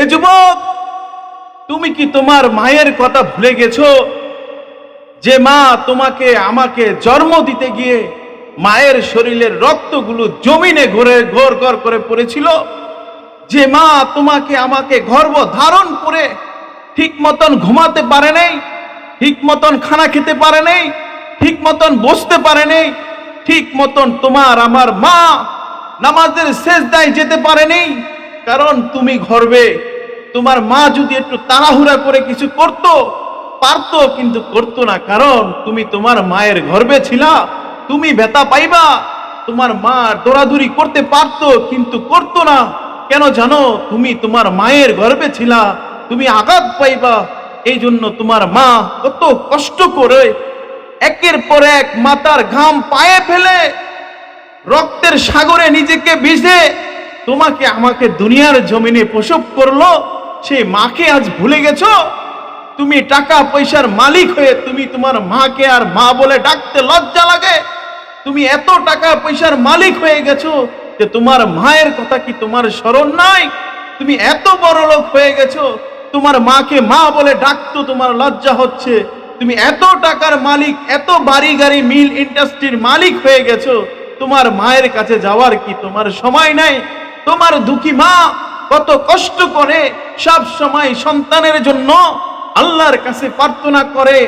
এ যুবক, তুমি কি তোমার মায়ের কথা ভুলে গেছো? যে মা তোমাকে, আমাকে জন্ম দিতে গিয়ে মায়ের শরীরের রক্তগুলো জমিনে ঘুরে ঘোর ঘর করে পড়েছিল? যে মা তোমাকে, আমাকে গর্ভ ধারণ করে ঠিক মতন ঘুমাতে পারে নাই, ঠিক মতন খানা খেতে পারে নাই, ঠিক মতন বসতে পারে নাই, ঠিক মতন তোমার, আমার মা নামাজের শেষ দায় যেতে পারে নাই কারণ তুমি গর্বে তোমার মা যদি একটু তাড়াহুড়া করে কিছু করতো, পারতো কিন্তু করতো না। কারণ তুমি তোমার মায়ের গর্বে ছিলা, তুমি ব্যথা পাইবা। তোমার মা দৌড়াদৌড়ি করতে পারতো কিন্তু করতো না। কেন জানো, তুমি তোমার মায়ের গর্বে ছিলা, তুমি আঘাত পাইবা। এই জন্য তোমার মা কত কষ্ট করে একের পর এক মাতার ঘাম পায়ে ফেলে, রক্তের সাগরে নিজেকে ভিজে তোমাকে আমাকে দুনিয়ার জমিনে প্রসব করল, সেই মাকে আজ ভুলে গেছো? তুমি টাকা পয়সার মালিক হয়ে তুমি তোমার মাকে আর মা বলে ডাকতে লজ্জা লাগে? তুমি এত টাকা পয়সার মালিক হয়ে গেছো যে তোমার মায়ের কথা কি তোমার স্মরণ নাই? তুমি এত বড় লোক হয়ে গেছো, তোমার মাকে মা বলে ডাকতো তোমার লজ্জা হচ্ছে। তুমি এত টাকার মালিক, এত বাড়ি গাড়ি, মিল ইন্ডাস্ট্রির মালিক হয়ে গেছো। তোমার মায়ের কাছে যাওয়ার কি তোমার সময় নাই? তোমার দুঃখী মা কত কষ্ট করে সব সময় সন্তানের জন্য আল্লাহর কাছে প্রার্থনা করে,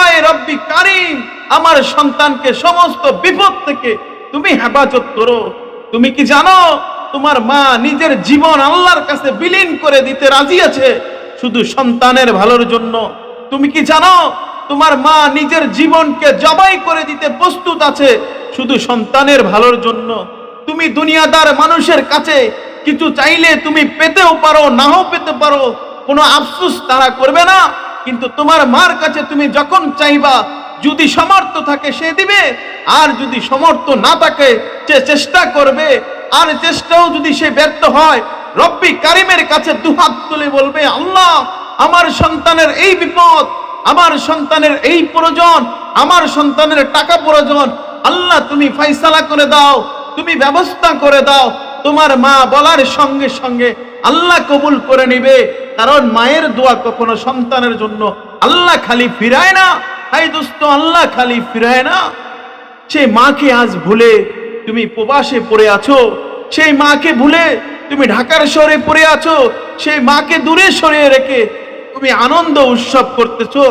আয় রব্বি কারিম, আমার সন্তানকে সমস্ত বিপদ থেকে তুমি হেফাজত করো। তুমি কি জানো, তোমার মা নিজের জীবন আল্লাহর কাছে বিলীন করে দিতে রাজি আছে শুধু সন্তানের ভালোর জন্য? তুমি কি জানো, তোমার মা নিজের জীবনকে জবাই করে দিতে প্রস্তুত আছে শুধু সন্তানের ভালোর জন্য? তুমি দুনিয়াদার মানুষের কাছে কিছু চাইলে তুমি পেতেও পারো, নাও পেতে পারো। কোনো আফসোস তারা করবে না, কিন্তু তোমার মার কাছে তুমি যখন চাইবা, যদি সমর্থ থাকে সে দিবে, আর যদি সমর্থ না থাকে সে চেষ্টা করবে, আর চেষ্টাও যদি সে ব্যর্থ হয়, রব্বি কারিমের কাছে দুহাত তুলে বলবে, আল্লাহ, আমার সন্তানের এই বিপদ, আমার সন্তানের এই প্রয়োজন, আমার সন্তানের টাকা প্রয়োজন, আল্লাহ তুমি ফাইসালা করে দাও। তুমি ব্যবস্থা করে দাও। তোমার মা বলার সঙ্গে সঙ্গে আল্লাহ কবুল করে নিবে। কারণ মায়ের দোয়া কখনো সন্তানের জন্য আল্লাহ খালি ফিরায় না। হাই দোস্ত, আল্লাহ খালি ফিরায় না। সেই মাকে আজ ভুলে তুমি প্রবাসে পড়ে আছো। সেই মাকে ভুলে তুমি ঢাকার শহরে পড়ে আছো। সেই মাকে দূরে সরিয়ে রেখে তুমি আনন্দ উৎসব করতেছো।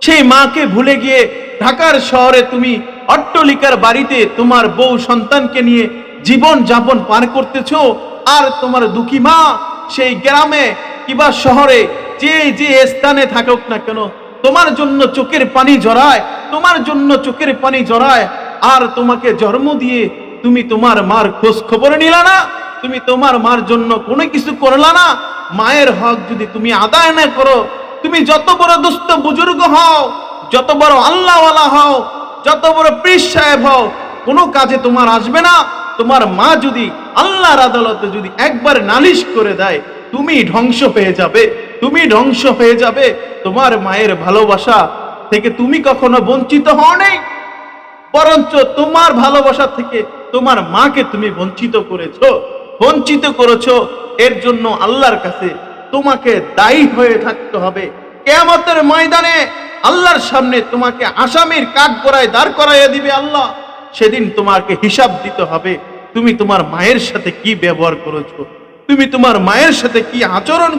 সেই মাকে ভুলে গিয়ে ঢাকার শহরে তুমি অট্টলিকার বাড়িতে তোমার বউ সন্তানকে নিয়ে জীবন যাপন পার করতেছ, আর তোমার দুঃখী মা সেই গ্রামে কিবা শহরে যে যে স্থানে থাকুক না কেন, তোমার জন্য চোখের পানি জড়ায়, তোমার জন্য চোখের পানি জড়ায়, আর তোমাকে জন্ম দিয়ে তুমি তোমার মার খোঁজ খবর নিলা না, তুমি তোমার মার জন্য কোনো কিছু করলা না, মায়ের হক যদি তুমি আদায় না করো, তুমি যত বড় দুস্থ বুজুর্গ হও, যত বড় আল্লাহওয়ালা হও যত বড় পীর সাহেব হও, কোনো কাজে তোমার আসবে না। তোমার মা যদি আল্লাহর আদালতে যদি একবার নালিশ করে দেয়, তুমি ধ্বংস হয়ে যাবে। তুমি ধ্বংস হয়ে যাবে। তোমার মায়ের ভালোবাসা থেকে তুমি কখনো বঞ্চিত হও নাই। বরঞ্চ তোমার ভালোবাসা থেকে তোমার মাকে তুমি বঞ্চিত করেছ। বঞ্চিত করেছ। এর জন্য আল্লাহর কাছে তোমাকে দায়ী হয়ে থাকতে হবে। কেয়ামতের ময়দানে আল্লাহর সামনে তোমাকে আসামির কাক করায় দাঁড় করাইয়া দিবে আল্লাহ। সেদিন তোমাকে হিসাব দিতে হবে, তুমি তোমার মায়ের সাথে কি ব্যবহার করেছ? তুমি তোমার মায়ের সাথে কি আচরণ